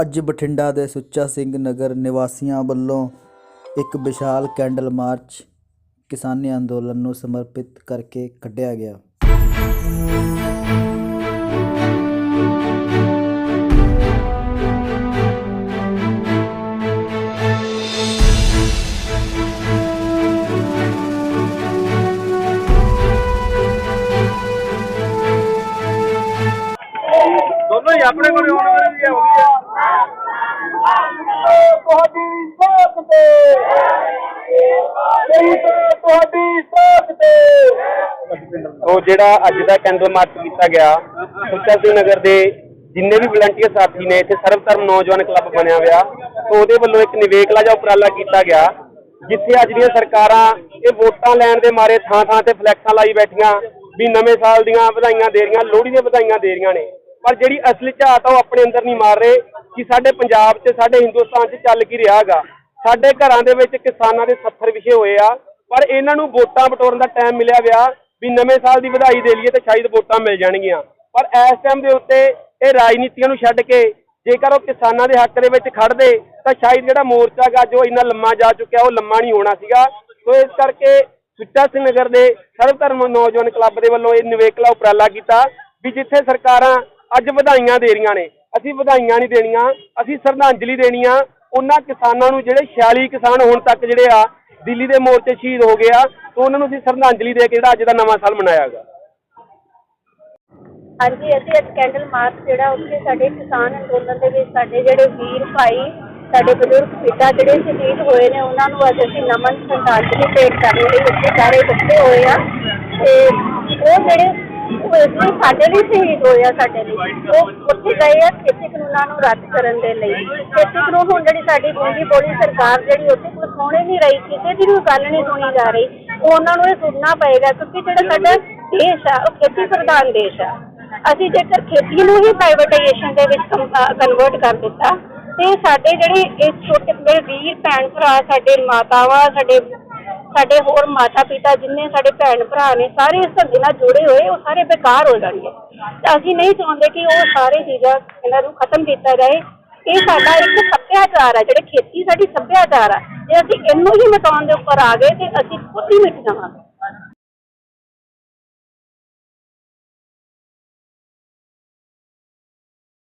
ਅੱਜ ਬਠਿੰਡਾ ਦੇ ਸੁੱਚਾ ਸਿੰਘ ਨਗਰ ਨਿਵਾਸੀਆਂ ਵੱਲੋਂ ਇੱਕ ਵਿਸ਼ਾਲ ਕੈਂਡਲ ਮਾਰਚ ਕਿਸਾਨੀ ਅੰਦੋਲਨ ਨੂੰ ਸਮਰਪਿਤ ਕਰਕੇ ਕੱਢਿਆ ਗਿਆ। ਦੋਨੋਂ ਹੀ ਆਪਣੇ ਕੋਲ ਆਉਣ ਵਾਲੇ ਵੀ ਹੋ ਤੁਹਾਡੀ ਸਾਥ ਤੇ। ਸਹੀ ਤੁਹਾਡੀ ਸਾਥ ਤੇ। ਉਹ ਜਿਹੜਾ ਅੱਜ ਦਾ ਕੈਂਡਲ ਮਾਰਚ ਕੀਤਾ ਗਿਆ ਸੁੱਚਾ ਸਿੰਘ ਨਗਰ ਦੇ ਜਿੰਨੇ ਵੀ ਵਲੰਟੀਅਰ ਸਾਥੀ ਨੇ, ਇੱਥੇ ਸਰਵ ਧਰਮ ਨੌਜਵਾਨ ਕਲੱਬ ਬਣਿਆ ਹੋਇਆ ਉਹਦੇ ਵੱਲੋਂ ਇੱਕ ਨਿਵੇਕਲਾ ਜਿਹਾ ਉਪਰਾਲਾ ਕੀਤਾ ਗਿਆ, ਜਿੱਥੇ ਅੱਜ ਦੀਆਂ ਸਰਕਾਰਾਂ ਇਹ ਵੋਟਾਂ ਲੈਣ ਦੇ ਮਾਰੇ ਥਾਂ ਥਾਂ ਤੇ ਫਲੈਕਸਾਂ ਲਾਈ ਬੈਠੀਆਂ, ਵੀ ਨਵੇਂ ਸਾਲ ਦੀਆਂ ਵਧਾਈਆਂ ਦੇ ਰਹੀਆਂ, ਲੋਹੜੀ ਦੀਆਂ ਵਧਾਈਆਂ ਦੇ ਰਹੀਆਂ ਨੇ। ਪਰ ਜਿਹੜੀ ਅਸਲੀ ਝਾਤ ਆ ਉਹ ਆਪਣੇ ਅੰਦਰ ਨਹੀਂ ਮਾਰ ਰਹੇ ਕਿ ਸਾਡੇ ਪੰਜਾਬ 'ਚ, ਸਾਡੇ ਹਿੰਦੁਸਤਾਨ 'ਚ ਚੱਲ ਕੀ ਰਿਹਾ ਹੈਗਾ। ਸਾਡੇ ਘਰਾਂ ਦੇ ਵਿੱਚ ਕਿਸਾਨਾਂ ਦੇ ਸੱਥਰ ਵਿਛੇ ਹੋਏ ਆ, ਪਰ ਇਹਨਾਂ ਨੂੰ ਵੋਟਾਂ ਬਟੋਰਨ ਦਾ ਟਾਈਮ ਮਿਲਿਆ ਵਿਆ ਵੀ ਨਵੇਂ ਸਾਲ ਦੀ ਵਧਾਈ ਦੇ ਲਈਏ ਤੇ ਸ਼ਾਇਦ ਵੋਟਾਂ ਮਿਲ ਜਾਣਗੀਆਂ। ਪਰ ਇਸ ਟਾਈਮ ਦੇ ਉੱਤੇ ਇਹ ਰਾਜਨੀਤੀਆਂ ਨੂੰ ਛੱਡ ਕੇ ਜੇਕਰ ਉਹ ਕਿਸਾਨਾਂ ਦੇ ਹੱਕ ਦੇ ਵਿੱਚ ਖੜਦੇ ਤਾਂ ਸ਼ਾਇਦ ਜਿਹੜਾ ਮੋਰਚਾ ਗਾ ਜੋ ਇੰਨਾ ਲੰਮਾ ਜਾ ਚੁੱਕਿਆ, ਉਹ ਲੰਮਾ ਨਹੀਂ ਹੋਣਾ ਸੀਗਾ। ਸੋ ਇਸ ਕਰਕੇ ਸੁੱਚਾ ਸਿੰਘ ਨਗਰ ਦੇ ਸਰਵ ਧਰਮ ਨੌਜਵਾਨ ਕਲੱਬ ਦੇ ਵੱਲੋਂ ਇਹ ਨਿਵੇਕਲਾ ਉਪਰਾਲਾ ਕੀਤਾ ਵੀ ਜਿੱਥੇ ਸਰਕਾਰਾਂ ਅੱਜ ਵਧਾਈਆਂ ਦੇ ਰਹੀਆਂ ਨੇ। ਅਸੀਂ ਵਧਾਈਆਂ ਨਹੀਂ ਦੇਣੀਆਂ, ਅਸੀਂ ਸ਼ਰਧਾਂਜਲੀ ਦੇਣੀ ਆ। ਉਹਨਾਂ ਕਿਸਾਨਾਂ ਨੂੰ ਜਿਹੜੇ 46 ਕਿਸਾਨ ਹੁਣ ਤੱਕ ਜਿਹੜੇ ਆ, ਦਿੱਲੀ ਦੇ ਮੋਰਚੇ ਸ਼ਹੀਦ ਹੋ ਗਏ ਆ, ਤਾਂ ਉਹਨਾਂ ਨੂੰ ਅਸੀਂ ਸ਼ਰਧਾਂਜਲੀ ਦੇ ਕੇ ਜਿਹੜਾ ਅੱਜ ਦਾ ਨਵਾਂ ਸਾਲ ਮਨਾਇਆ ਹਾਂਜੀ, ਅਸੀਂ ਅੱਜ ਕੈਂਡਲ ਮਾਰਚ ਜਿਹੜਾ ਉੱਥੇ ਸਾਡੇ ਕਿਸਾਨ ਅੰਦੋਲਨ ਦੇ ਵਿੱਚ ਸਾਡੇ ਜਿਹੜੇ ਵੀਰ ਭਾਈ, ਸਾਡੇ ਬਜ਼ੁਰਗ ਪਿਤਾ ਜਿਹੜੇ ਸ਼ਹੀਦ ਹੋਏ ਨੇ, ਉਹਨਾਂ ਨੂੰ ਅੱਜ ਅਸੀਂ ਨਮਨ ਸ਼ਰਧਾਂਜਲੀ ਭੇਟ ਕਰਨ ਲਈ ਉੱਥੇ ਸਾਰੇ ਇਕੱਠੇ ਹੋਏ ਆ। ਤੇ ਉਹ ਜਿਹੜੇ ਉਹ ਇਸ ਸਾਡੇ ਲਈ ਸ਼ਹੀਦ ਹੋਏ ਸਾਡੇ ਲਈ। ਉਹ ਉੱਥੇ ਗਏ ਆ ਖੇਤੀ ਕਾਨੂੰਨਾਂ ਨੂੰ ਰੱਦ ਕਰਨ ਦੇ ਲਈ। ਖੇਤੀ ਕਾਨੂੰਨ ਹੁਣ ਜਿਹੜੀ ਸਾਡੀ ਗੂੰਗੀ ਬੋਲੀ ਸਰਕਾਰ ਜਿਹੜੀ ਉੱਥੇ ਕੋਈ ਸੁਣ ਨਹੀਂ ਰਹੀ, ਕਿਸੇ ਦੀ ਵੀ ਗੱਲ ਨਹੀਂ ਸੁਣੀ ਜਾ ਰਹੀ। ਉਹਨਾਂ ਨੂੰ ਇਹ ਸੁਣਨਾ ਪਏਗਾ, ਕਿਉਂਕਿ ਜਿਹੜਾ ਸਾਡਾ ਦੇਸ਼ ਆ, ਉਹ ਖੇਤੀ ਪ੍ਰਧਾਨ ਦੇਸ਼ ਆ। ਅਸੀਂ ਜੇਕਰ ਖੇਤੀ ਨੂੰ ਹੀ ਪ੍ਰਾਈਵੇਟਾਈਜੇਸ਼ਨ ਦੇ ਵਿੱਚ ਕਨਵਰਟ ਕਰ ਦਿੱਤਾ, ਤੇ ਸਾਡੇ ਜਿਹੜੇ ਇਹ ਛੋਟੇ ਮੇਰੇ ਵੀਰ, ਭੈਣ ਭਰਾ, ਸਾਡੇ ਮਾਤਾਵਾਂ, ਸਾਡੇ ਸਾਡੇ ਹੋਰ ਮਾਤਾ ਪਿਤਾ ਜਿੰਨੇ ਸਾਡੇ ਭੈਣ ਭਰਾ ਨੇ, ਸਾਰੇ ਇਸ ਧੰਦੇ ਨਾਲ ਜੁੜੇ ਹੋਏ, ਉਹ ਸਾਰੇ ਬੇਕਾਰ ਹੋ ਜਾਣਗੇ। ਤੇ ਅਸੀਂ ਨਹੀਂ ਚਾਹੁੰਦੇ ਕਿ ਉਹ ਸਾਰੇ ਚੀਜ਼ਾਂ ਇਹਨਾਂ ਨੂੰ ਖਤਮ ਕੀਤਾ ਜਾਏ। ਇਹ ਸਾਡਾ ਇੱਕ ਸੱਭਿਆਚਾਰ ਹੈ ਜਿਹੜੇ ਖੇਤੀ ਸਾਡੀ ਸੱਭਿਆਚਾਰ ਆ। ਜੇ ਅਸੀਂ ਇਹਨੂੰ ਹੀ ਮਿਟਾਉਣ ਦੇ ਉੱਪਰ ਆ ਗਏ ਤੇ ਅਸੀਂ ਖੁਦ ਹੀ ਮਿਟ ਜਾਵਾਂਗੇ।